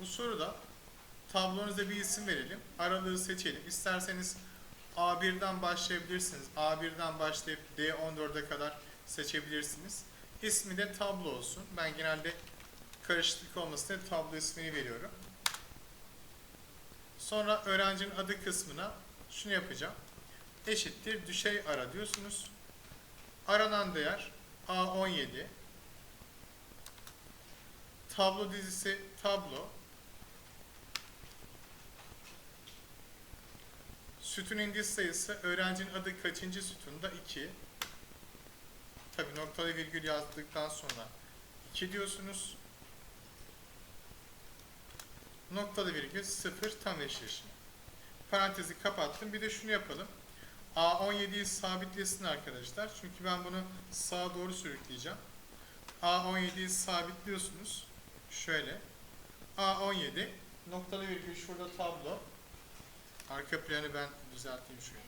Bu soruda tablonuza bir isim verelim. Aralığı seçelim. İsterseniz A1'den başlayabilirsiniz. A1'den başlayıp D14'e kadar seçebilirsiniz. İsmi de tablo olsun. Ben genelde karışıklık olmasın diye tablo ismini veriyorum. Sonra öğrencinin adı kısmına şunu yapacağım. Eşittir düşey ara diyorsunuz. Aranan değer A17. Tablo dizisi tablo. Sütun indiz sayısı öğrencinin adı kaçıncı sütunda 2. Tabi noktalı virgül yazdıktan sonra 2 diyorsunuz. Noktalı virgül 0 tam eşleşme. Parantezi kapattım. Bir de şunu yapalım. A17'yi sabitlesin arkadaşlar. Çünkü ben bunu sağa doğru sürükleyeceğim. A17'yi sabitliyorsunuz. Şöyle. A17 noktalı virgül şurada tablo. Arka planı ben düzelteyim şöyle.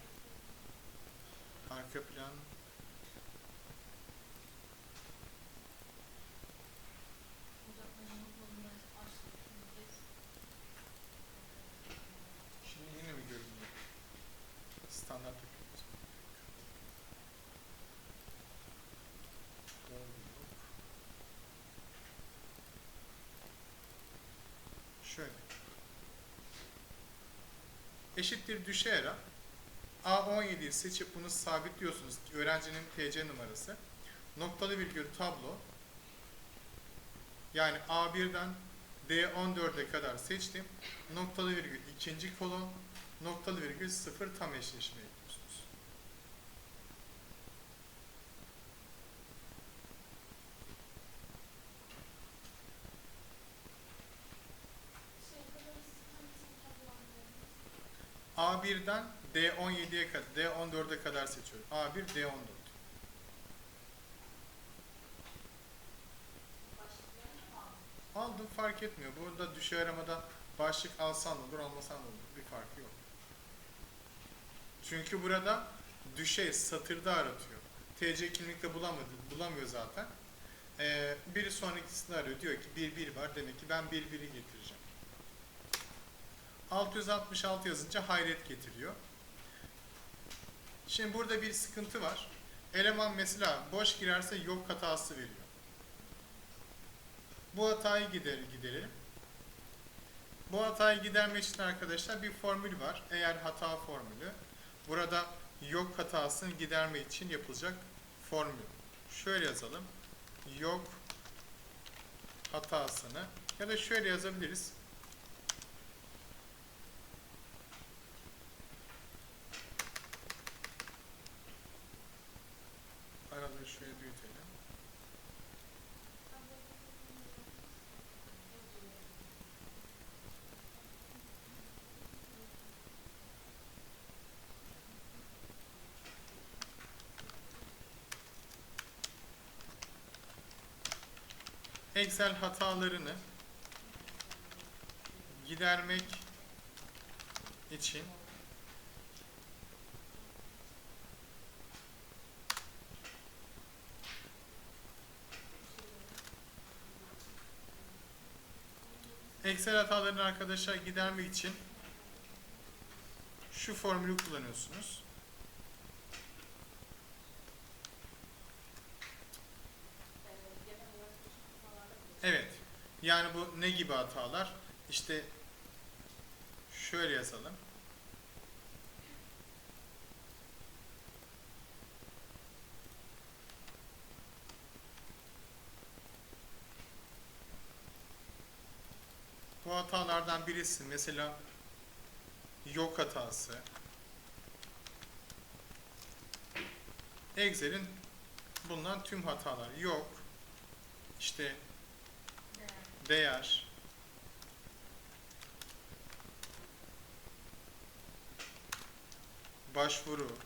Arka plan Şimdi yine mi görünüyor? Standart yapıyoruz. Doğru yok. Şöyle. Eşittir düşe ara. A17'yi seçip bunu sabitliyorsunuz. Öğrencinin TC numarası. Noktalı virgül tablo. Yani A1'den D14'e kadar seçtim. Noktalı virgül ikinci kolon, noktalı virgül sıfır tam eşleşme yapıyorsunuz. A1'den D17'ye kadar, D14'e kadar seçiyorum. A1, D14. Aldım fark etmiyor. Burada düşey aramada başlık alsan olur, almasan olur. Bir farkı yok. Çünkü burada düşey satırda aratıyor. TC kimlikte bulamadı, bulamıyor zaten. Ee, biri sonrakisini arıyor. Diyor ki 1 1 var. Demek ki ben 1 1'i getireceğim. 666 yazınca hayret getiriyor. Şimdi burada bir sıkıntı var. Eleman mesela boş girerse yok hatası veriyor. Bu hatayı gider, giderelim. Bu hatayı gidermek için arkadaşlar bir formül var. Eğer hata formülü. Burada yok hatasını giderme için yapılacak formül. Şöyle yazalım. Yok hatasını ya da şöyle yazabiliriz. Aralığı şöyle büyütelim. Excel hatalarını gidermek için Excel hatalarını arkadaşlar gidermek için şu formülü kullanıyorsunuz. Evet. Yani bu ne gibi hatalar? İşte şöyle yazalım. Bu hatalardan birisi mesela yok hatası. Excel'in bulunan tüm hatalar yok. İşte değer. Başvuru.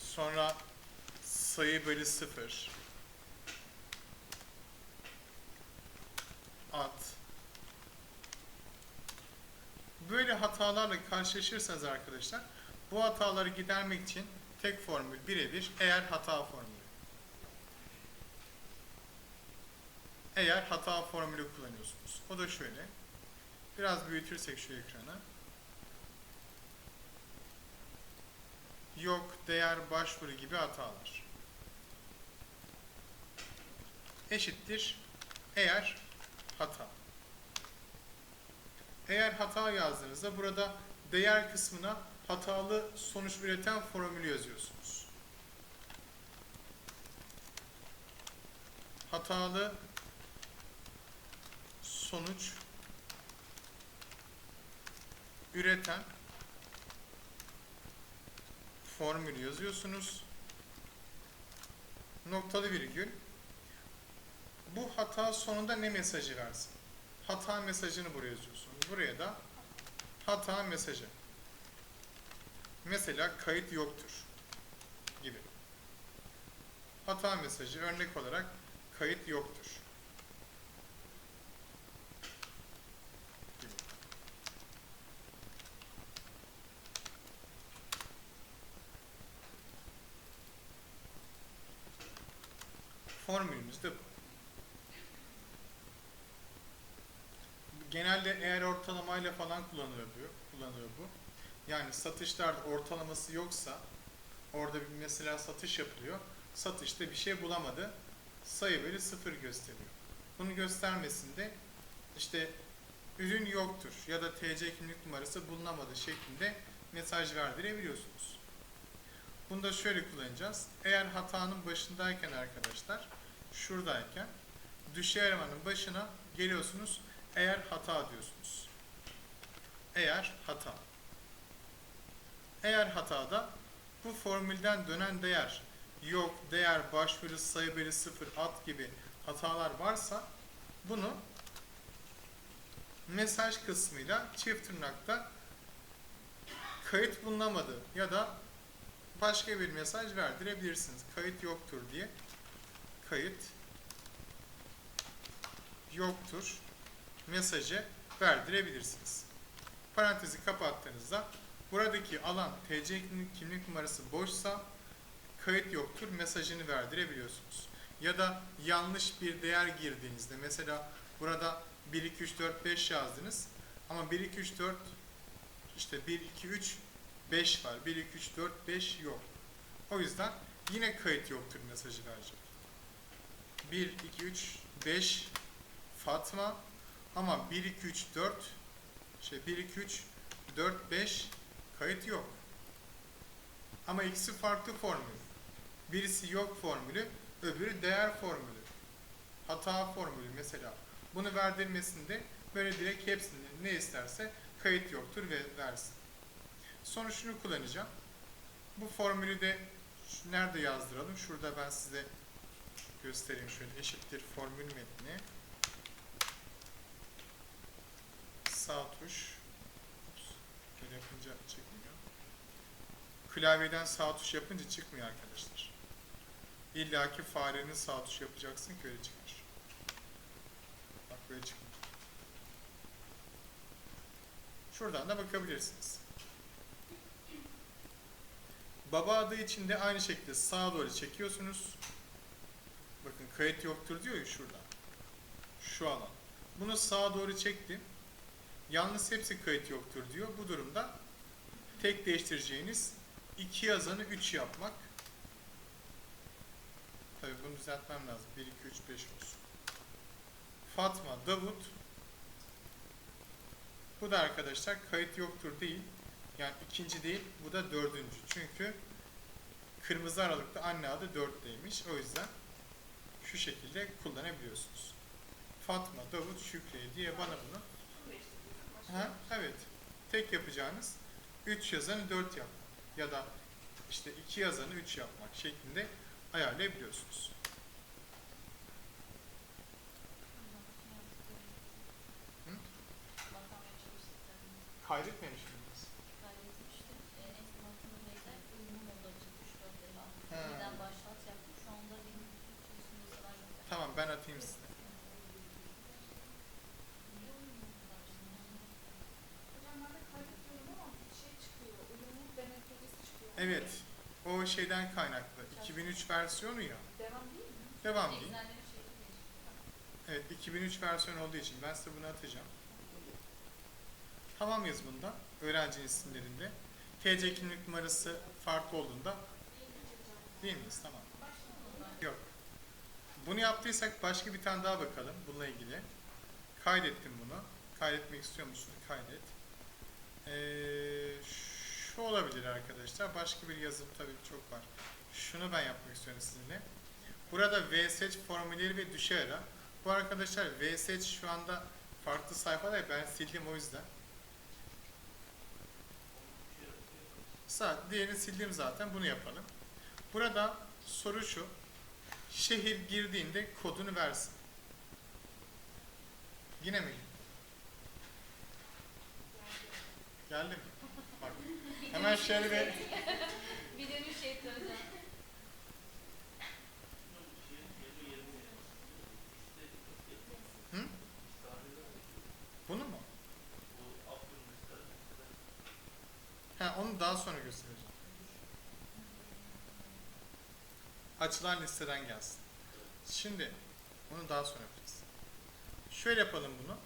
Sonra sayı bölü sıfır. At. Böyle hatalarla karşılaşırsanız arkadaşlar bu hataları gidermek için tek formül birebir eğer hata formülü. eğer hata formülü kullanıyorsunuz. O da şöyle. Biraz büyütürsek şu ekranı. Yok, değer, başvuru gibi hatalar. Eşittir eğer hata. Eğer hata yazdığınızda burada değer kısmına hatalı sonuç üreten formülü yazıyorsunuz. Hatalı sonuç üreten formülü yazıyorsunuz. Noktalı virgül. Bu hata sonunda ne mesajı versin? Hata mesajını buraya yazıyorsunuz. Buraya da hata mesajı. Mesela kayıt yoktur gibi. Hata mesajı örnek olarak kayıt yoktur. gibi. Formülümüz de bu. Genelde eğer ortalamayla falan kullanılıyor. Kullanılıyor bu. Yani satışlarda ortalaması yoksa orada bir mesela satış yapılıyor. Satışta bir şey bulamadı. Sayı veri sıfır gösteriyor. Bunu göstermesinde işte ürün yoktur ya da TC kimlik numarası bulunamadı şeklinde mesaj verdirebiliyorsunuz. Bunu da şöyle kullanacağız. Eğer hatanın başındayken arkadaşlar, şuradayken düşey aramanın başına geliyorsunuz. Eğer hata diyorsunuz. Eğer hata. Eğer hatada bu formülden dönen değer yok, değer, başvuru, sayı veri, sıfır, at gibi hatalar varsa bunu mesaj kısmıyla çift tırnakta kayıt bulunamadı ya da başka bir mesaj verdirebilirsiniz. Kayıt yoktur diye. Kayıt yoktur mesajı verdirebilirsiniz. Parantezi kapattığınızda buradaki alan TC kimlik, numarası boşsa kayıt yoktur mesajını verdirebiliyorsunuz. Ya da yanlış bir değer girdiğinizde mesela burada 1 2 3 4 5 yazdınız ama 1 2 3 4 işte 1 2 3 5 var. 1 2 3 4 5 yok. O yüzden yine kayıt yoktur mesajı verecek. 1 2 3 5 Fatma ama 1 2 3 4 şey 1 2 3 4 5 kayıt yok. Ama ikisi farklı formül. Birisi yok formülü, öbürü değer formülü. Hata formülü mesela. Bunu verdirmesinde böyle direkt hepsini ne isterse kayıt yoktur ve versin. Sonra şunu kullanacağım. Bu formülü de nerede yazdıralım? Şurada ben size göstereyim şöyle eşittir formül metni. Sağ tuş. Ups, Böyle yapınca. Klavyeden sağ tuş yapınca çıkmıyor arkadaşlar. İlla ki farenin sağ tuş yapacaksın ki öyle çıkar. Bak böyle çıkmıyor. Şuradan da bakabilirsiniz. Baba adı için de aynı şekilde sağa doğru çekiyorsunuz. Bakın kayıt yoktur diyor ya şurada. Şu alan. Bunu sağa doğru çektim. Yalnız hepsi kayıt yoktur diyor. Bu durumda tek değiştireceğiniz iki yazanı 3 yapmak. Tabii bunu düzeltmem lazım. 1, 2, 3, 5 olsun. Fatma, Davut. Bu da arkadaşlar kayıt yoktur değil. Yani ikinci değil, bu da dördüncü. Çünkü kırmızı aralıkta anne adı dörtteymiş. O yüzden şu şekilde kullanabiliyorsunuz. Fatma, Davut, Şükriye diye bana bunu Ha, evet. Tek yapacağınız 3 yazanı 4 yapmak ya da işte 2 yazanı 3 yapmak şeklinde ayarlayabiliyorsunuz. Hı? Kaydetmemiş miyiz? Ha. Tamam ben atayım size. Hocam ben de kaydediyorum ama şey çıkıyor, uyumlu denetleyicisi çıkıyor. Evet. O şeyden kaynaklı. 2003 versiyonu ya. Devam değil mi? Devam değil. Evet 2003 versiyon olduğu için ben size bunu atacağım. Tamam yaz bunda. Öğrenci isimlerinde. TC kimlik numarası farklı olduğunda değil miyiz? Tamam. Yok. Bunu yaptıysak başka bir tane daha bakalım bununla ilgili. Kaydettim bunu. Kaydetmek istiyor musun? Kaydet. Ee, şu olabilir arkadaşlar. Başka bir yazım tabii çok var. Şunu ben yapmak istiyorum sizinle. Burada VSH formülleri ve düşe ara. Bu arkadaşlar VSH şu anda farklı sayfada ya ben sildim o yüzden. Sa diğerini sildim zaten bunu yapalım. Burada soru şu. Şehir girdiğinde kodunu versin. Yine mi? Geldi mi? Bak. Hemen şöyle Bir dönüş şey yapacağım. Bunu mu? Ha, onu Açılan listeden gelsin. Şimdi onu daha sonra yapacağız. Şöyle yapalım bunu.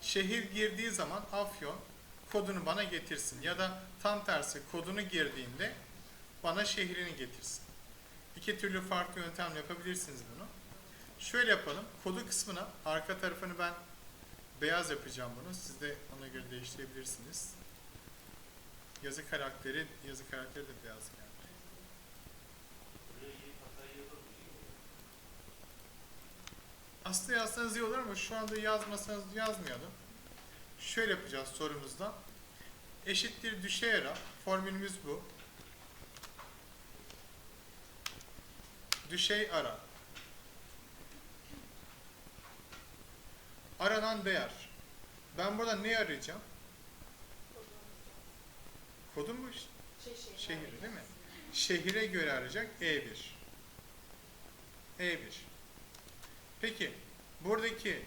Şehir girdiği zaman Afyon kodunu bana getirsin ya da tam tersi kodunu girdiğinde bana şehrini getirsin. İki türlü farklı yöntemle yapabilirsiniz bunu. Şöyle yapalım. Kodu kısmına arka tarafını ben beyaz yapacağım bunu. Siz de ona göre değiştirebilirsiniz. Yazı karakteri, yazı karakteri de beyaz geldi. Aslında yazsanız iyi olur ama şu anda yazmasanız yazmayalım. Şöyle yapacağız sorumuzda. Eşittir düşey ara. Formülümüz bu. Düşey ara. Aranan değer. Ben burada ne arayacağım? Kodum bu işte. Şey, şey, Şehir değil mi? Şehire göre arayacak E1. E1. Peki buradaki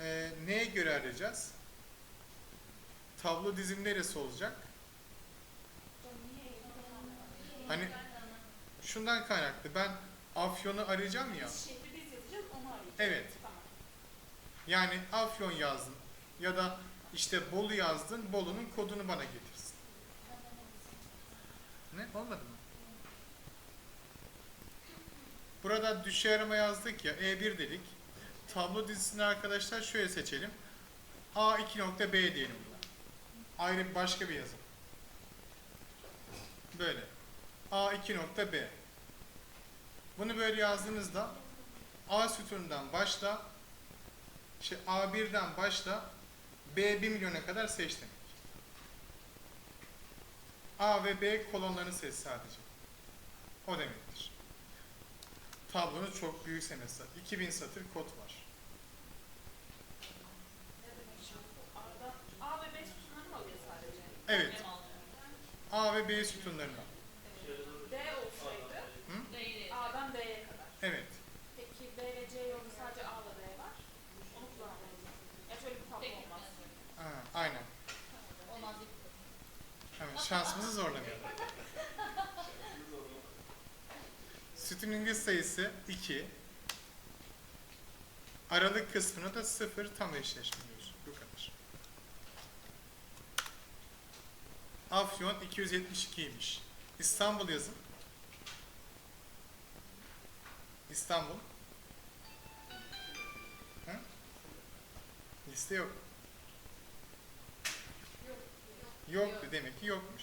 e, neye göre arayacağız? Tablo dizim neresi olacak? Hani şundan kaynaklı ben Afyon'u arayacağım ya. Biz şehri biz yazacağız, onu arayacağız. Evet. Yani Afyon yazdın ya da işte Bolu yazdın, Bolu'nun kodunu bana getirsin. Ne? Olmadı mı? Burada düşey arama yazdık ya, E1 dedik. Tablo dizisini arkadaşlar şöyle seçelim. A2.B diyelim buna. Ayrı başka bir yazım. Böyle. A2.B. Bunu böyle yazdığınızda A sütunundan başla, şey A1'den başla B 1 milyona kadar seç demek. A ve B kolonlarını seç sadece. O demektir. Tablonun çok büyük senesi. 2000 satır kod var. Evet. A ve B sütunlarına. D olsaydı A'dan D'ye kadar. Evet. Peki B ve C yolda sadece A ve B var. Onu kullanamayız. Ya şöyle bir tablo olmaz. Ha, aynen. Olmaz. Evet, şansımızı zorlamayalım. Sütun İngiliz sayısı 2. Aralık kısmına da 0 tam eşleştiriyoruz. Bu kadar. Afyon 272'ymiş. İstanbul yazın. İstanbul. Hı? Liste yok. Yoktu demek ki yokmuş.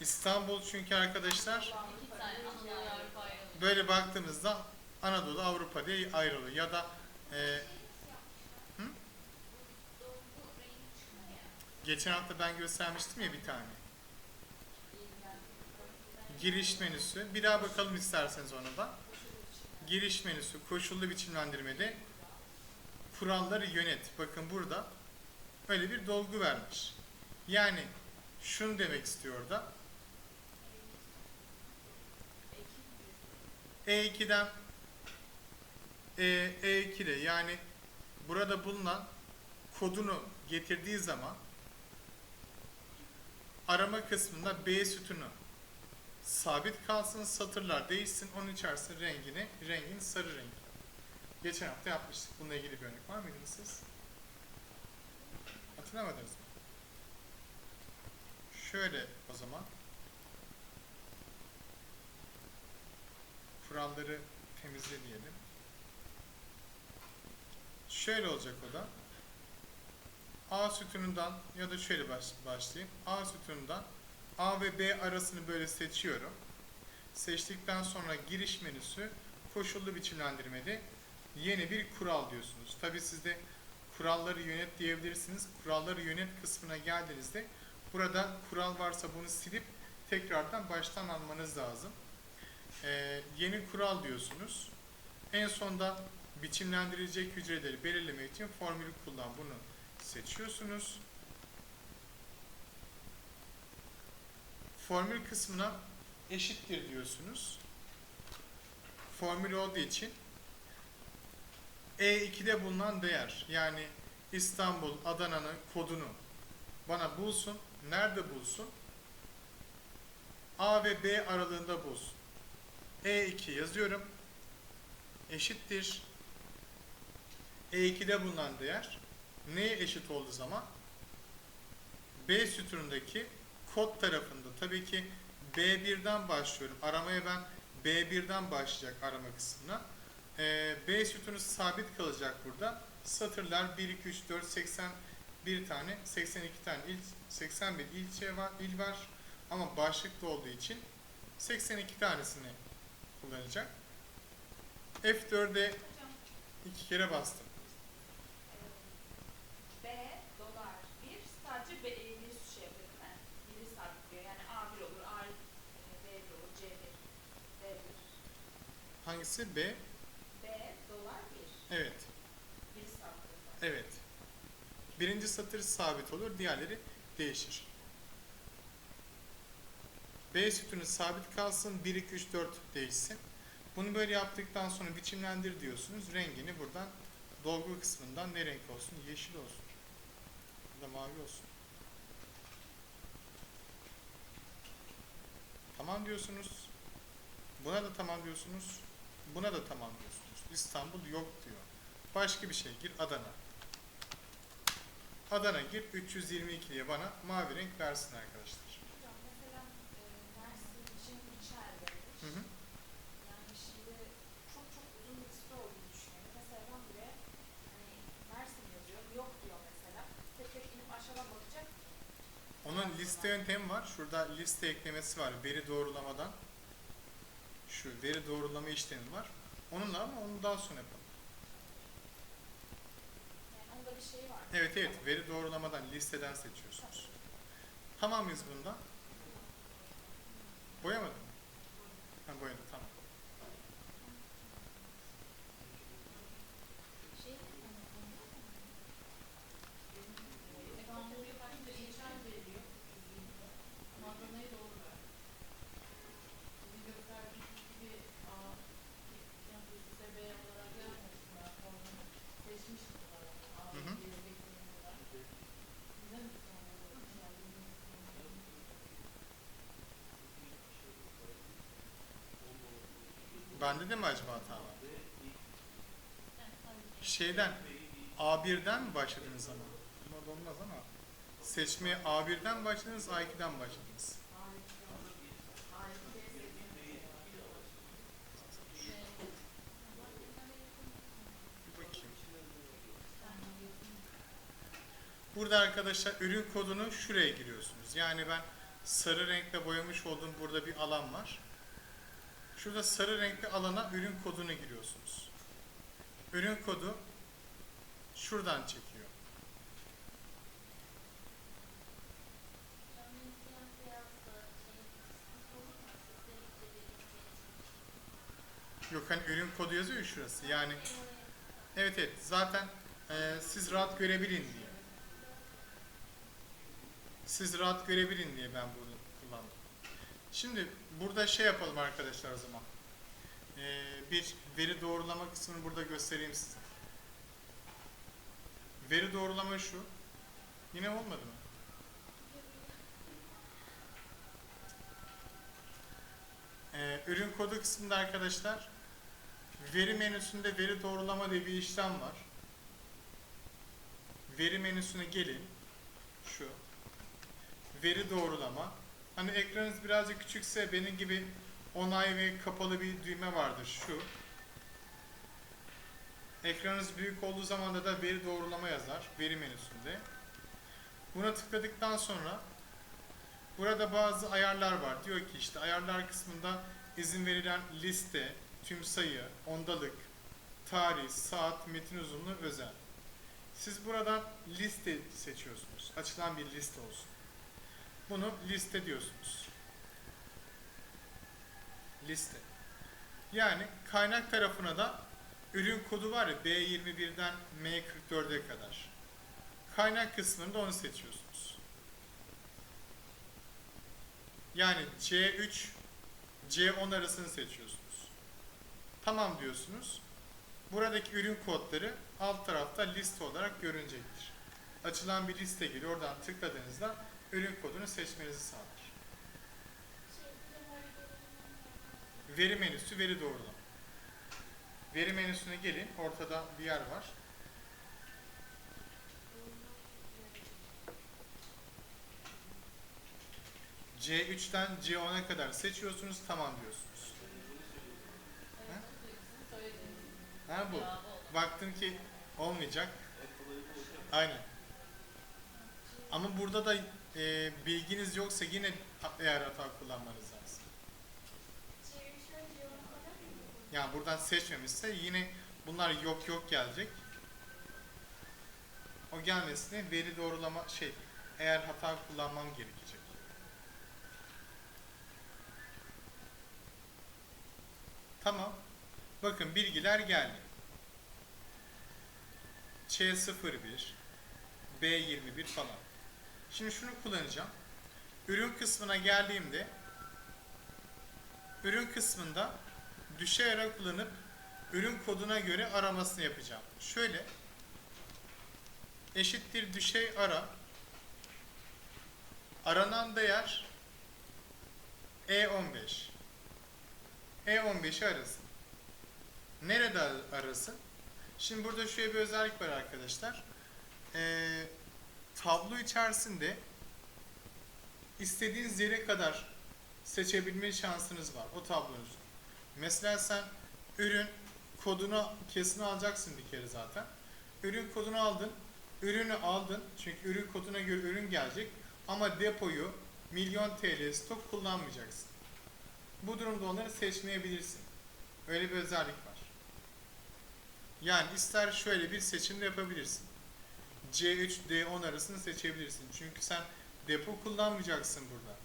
İstanbul çünkü arkadaşlar böyle baktığımızda Anadolu Avrupa diye ayrılıyor. Ya da e, hı? geçen hafta ben göstermiştim ya bir tane. Giriş menüsü. Bir daha bakalım isterseniz ona da. Giriş menüsü koşullu biçimlendirmede kuralları yönet. Bakın burada öyle bir dolgu vermiş yani şunu demek istiyor da E2'den e, E2'de yani burada bulunan kodunu getirdiği zaman arama kısmında B sütunu Sabit kalsın, satırlar değişsin, onun içerisinde rengini, rengin sarı rengi. Geçen hafta yapmıştık. Bununla ilgili bir örnek var mıydınız siz? Hatırlamadınız mı? Şöyle o zaman. Kuralları temizle diyelim. Şöyle olacak o da. A sütunundan ya da şöyle baş, başlayayım. A sütunundan A ve B arasını böyle seçiyorum. Seçtikten sonra giriş menüsü koşullu biçimlendirmede yeni bir kural diyorsunuz. Tabi siz de kuralları yönet diyebilirsiniz. Kuralları yönet kısmına geldiğinizde burada kural varsa bunu silip tekrardan baştan almanız lazım. Ee, yeni kural diyorsunuz. En sonda biçimlendirilecek hücreleri belirlemek için formülü kullan. Bunu seçiyorsunuz. Formül kısmına eşittir diyorsunuz. Formül olduğu için E2'de bulunan değer yani İstanbul, Adana'nın kodunu bana bulsun. Nerede bulsun? A ve B aralığında bulsun. E2 yazıyorum. Eşittir. E2'de bulunan değer neye eşit olduğu zaman B sütunundaki kod tarafında tabii ki B1'den başlıyorum. Aramaya ben B1'den başlayacak arama kısmına. Ee, B sütunu sabit kalacak burada. Satırlar 1, 2, 3, 4, 81 tane, 82 tane il, 81 ilçe var, il var. Ama başlıklı olduğu için 82 tanesini kullanacak. F4'e Hocam iki kere bastım. B dolar 1 sadece B, e, bir şey yapıyor değil mi? Biri sabitliyor. Yani A1 olur, A e, B1 olur, C1, D1. Hangisi? B. B dolar 1. Evet. Evet. Birinci satır sabit olur, diğerleri değişir. B sütunu sabit kalsın, 1, 2, 3, 4 değişsin. Bunu böyle yaptıktan sonra biçimlendir diyorsunuz. Rengini buradan dolgu kısmından ne renk olsun? Yeşil olsun. Ya da mavi olsun. Tamam diyorsunuz. Buna da tamam diyorsunuz. Buna da tamam diyorsunuz. İstanbul yok diyor. Başka bir şey gir Adana. Adana gir 322 diye bana mavi renk versin arkadaşlar. Hocam mesela e, Mersin için içeride. Hı hı. Yani şimdi çok çok uzun bir liste olduğunu düşünüyorum. Mesela ben buraya hani Mersin yazıyor, yok diyor mesela. Tek tek inip aşağıdan bakacak. Onun liste yöntemi var. Şurada liste eklemesi var. Veri doğrulamadan. Şu veri doğrulama işlemi var. Onunla ama onu daha sonra yapalım. Yani onda bir şey var. Evet evet veri doğrulamadan listeden seçiyorsunuz. Tamam mıyız bunda? Boyamadın mı? Ha boyadı tamam. Şey İstanbul yapınca inşaat veriliyor. Ama Adana'yı doğru ver. Bizi gösterdiği gibi A, yani size B olarak yazmıştım ben formunu. Seçmiştim ben. A, Hı hı. B, B, olarak. Bize mi sorulur? İnşallah bilmiyorum. Bende de mi acaba hata var? Şeyden A1'den mi başladınız ama? Orada olmaz ama. Seçmeye A1'den mi başladınız, A2'den mi başladınız? Burada arkadaşlar ürün kodunu şuraya giriyorsunuz. Yani ben sarı renkle boyamış olduğum burada bir alan var. Şurada sarı renkli alana ürün kodunu giriyorsunuz. Ürün kodu şuradan çekiyor. Yok hani ürün kodu yazıyor ya şurası. Yani evet evet zaten e, siz rahat görebilin diye. Siz rahat görebilin diye ben bunu kullandım. Şimdi burada şey yapalım arkadaşlar o zaman. E, bir veri doğrulama kısmını burada göstereyim size. Veri doğrulama şu. Yine olmadı mı? Ee, ürün kodu kısmında arkadaşlar veri menüsünde veri doğrulama diye bir işlem var. Veri menüsüne gelin. Şu. Veri doğrulama. Hani ekranınız birazcık küçükse benim gibi onay ve kapalı bir düğme vardır. Şu. Ekranınız büyük olduğu zaman da, veri doğrulama yazar veri menüsünde. Buna tıkladıktan sonra burada bazı ayarlar var. Diyor ki işte ayarlar kısmında izin verilen liste, tüm sayı, ondalık, tarih, saat, metin uzunluğu özel. Siz buradan liste seçiyorsunuz. Açılan bir liste olsun. Bunu liste diyorsunuz. Liste. Yani kaynak tarafına da ürün kodu var ya B21'den M44'e kadar. Kaynak kısmında onu seçiyorsunuz. Yani C3 C10 arasını seçiyorsunuz. Tamam diyorsunuz. Buradaki ürün kodları alt tarafta liste olarak görünecektir. Açılan bir liste geliyor. Oradan tıkladığınızda ürün kodunu seçmenizi sağlar. Veri menüsü, veri doğrulama. Veri menüsüne gelin. Ortada bir yer var. C3'ten C10'a kadar seçiyorsunuz. Tamam diyorsunuz. Söylediğiniz Ha bu. Baktım ki olmayacak. Aynen. Ama burada da e, bilginiz yoksa yine eğer hata kullanmanız lazım. Yani buradan seçmemişse yine bunlar yok yok gelecek. O gelmesine veri doğrulama şey eğer hata kullanmam gerekecek. Tamam. Bakın bilgiler geldi. C01, B21 falan. Şimdi şunu kullanacağım. Ürün kısmına geldiğimde ürün kısmında düşey ara kullanıp ürün koduna göre aramasını yapacağım. Şöyle eşittir düşey ara aranan değer E15 E15'i arasın. Nerede arasın? Şimdi burada şöyle bir özellik var arkadaşlar. Ee, tablo içerisinde istediğiniz yere kadar seçebilme şansınız var o tablonuzda. Mesela sen ürün kodunu kesin alacaksın bir kere zaten. Ürün kodunu aldın. Ürünü aldın. Çünkü ürün koduna göre ürün gelecek. Ama depoyu milyon TL stok kullanmayacaksın. Bu durumda onları seçmeyebilirsin. Öyle bir özellik var. Yani ister şöyle bir seçim de yapabilirsin. C3, D10 arasını seçebilirsin. Çünkü sen depo kullanmayacaksın burada.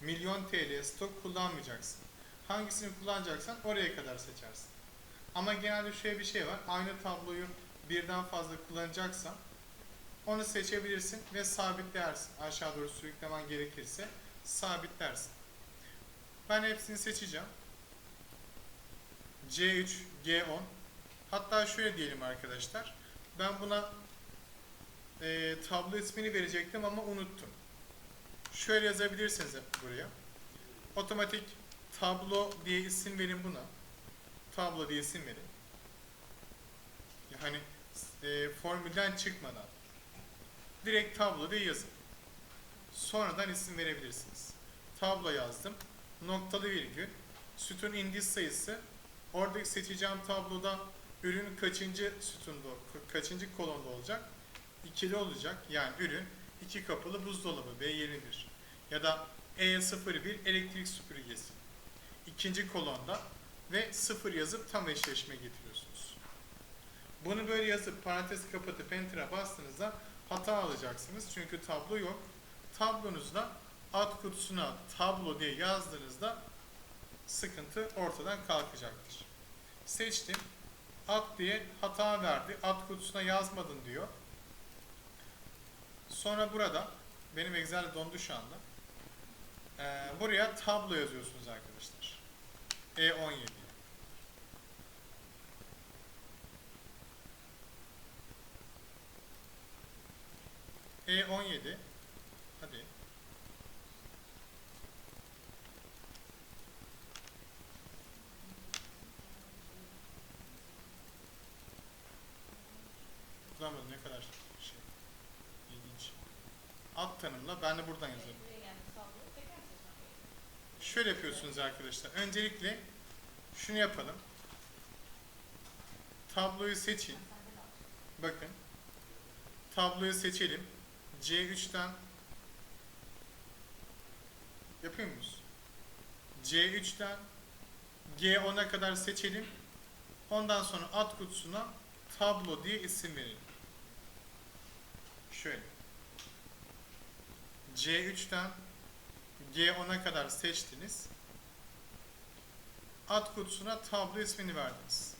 Milyon TL stok kullanmayacaksın. Hangisini kullanacaksan oraya kadar seçersin. Ama genelde şöyle bir şey var. Aynı tabloyu birden fazla kullanacaksan onu seçebilirsin ve sabitlersin. Aşağı doğru sürüklemen gerekirse sabitlersin. Ben hepsini seçeceğim. C3, G10. Hatta şöyle diyelim arkadaşlar. Ben buna e, tablo ismini verecektim ama unuttum. Şöyle yazabilirsiniz buraya. Otomatik tablo diye isim verin buna. Tablo diye isim verin. Yani e, formülden çıkmadan. Direkt tablo diye yazın. Sonradan isim verebilirsiniz. Tablo yazdım. Noktalı virgül. Sütun indiz sayısı. Oradaki seçeceğim tabloda ürün kaçıncı sütunda, kaçıncı kolonda olacak? İkili olacak. Yani ürün iki kapılı buzdolabı B21 ya da E01 elektrik süpürgesi. İkinci kolonda ve sıfır yazıp tam eşleşme getiriyorsunuz. Bunu böyle yazıp parantez kapatıp enter'a bastığınızda hata alacaksınız. Çünkü tablo yok. Tablonuzda ad kutusuna tablo diye yazdığınızda sıkıntı ortadan kalkacaktır. Seçtim. Ad diye hata verdi. Ad kutusuna yazmadın diyor. Sonra burada benim Excel dondu şu anda. Ee, buraya tablo yazıyorsunuz arkadaşlar. E17. E17 hadi Bulamadım ne kadar Ad tanımla ben de buradan yazarım. Şöyle yapıyorsunuz arkadaşlar. Öncelikle şunu yapalım. Tabloyu seçin. Bakın. Tabloyu seçelim. C3'ten yapıyor muyuz? C3'ten G10'a kadar seçelim. Ondan sonra alt kutusuna tablo diye isim verelim. Şöyle. C3'ten G10'a kadar seçtiniz. Alt kutusuna tablo ismini verdiniz.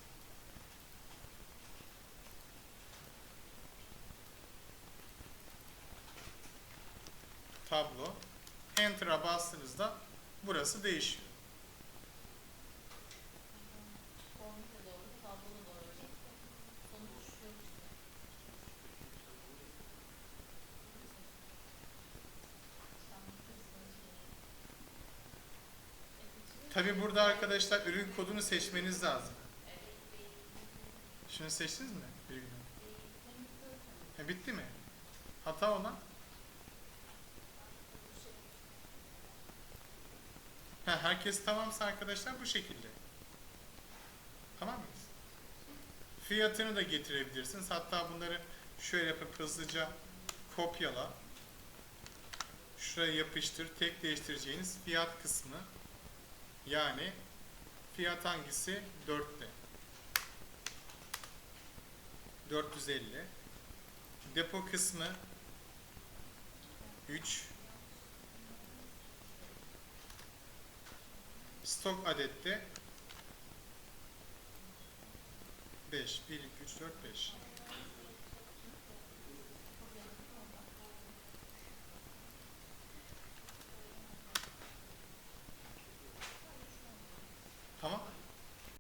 tablo. Enter'a bastığınızda burası değişiyor. Formül de doğru, tablo da doğru hocam. Sonuç şu işte. Tabi burada arkadaşlar ürün kodunu seçmeniz lazım. Şunu seçtiniz mi? Ürünü. Ha, bitti mi? Hata olan? Ha, herkes tamamsa arkadaşlar bu şekilde. Tamam mıyız? Fiyatını da getirebilirsiniz. Hatta bunları şöyle yapıp hızlıca kopyala. Şuraya yapıştır. Tek değiştireceğiniz fiyat kısmı. Yani fiyat hangisi? 4'te. 450. Depo kısmı 3. Stok adette 5. 1, 2, 3, 4, 5.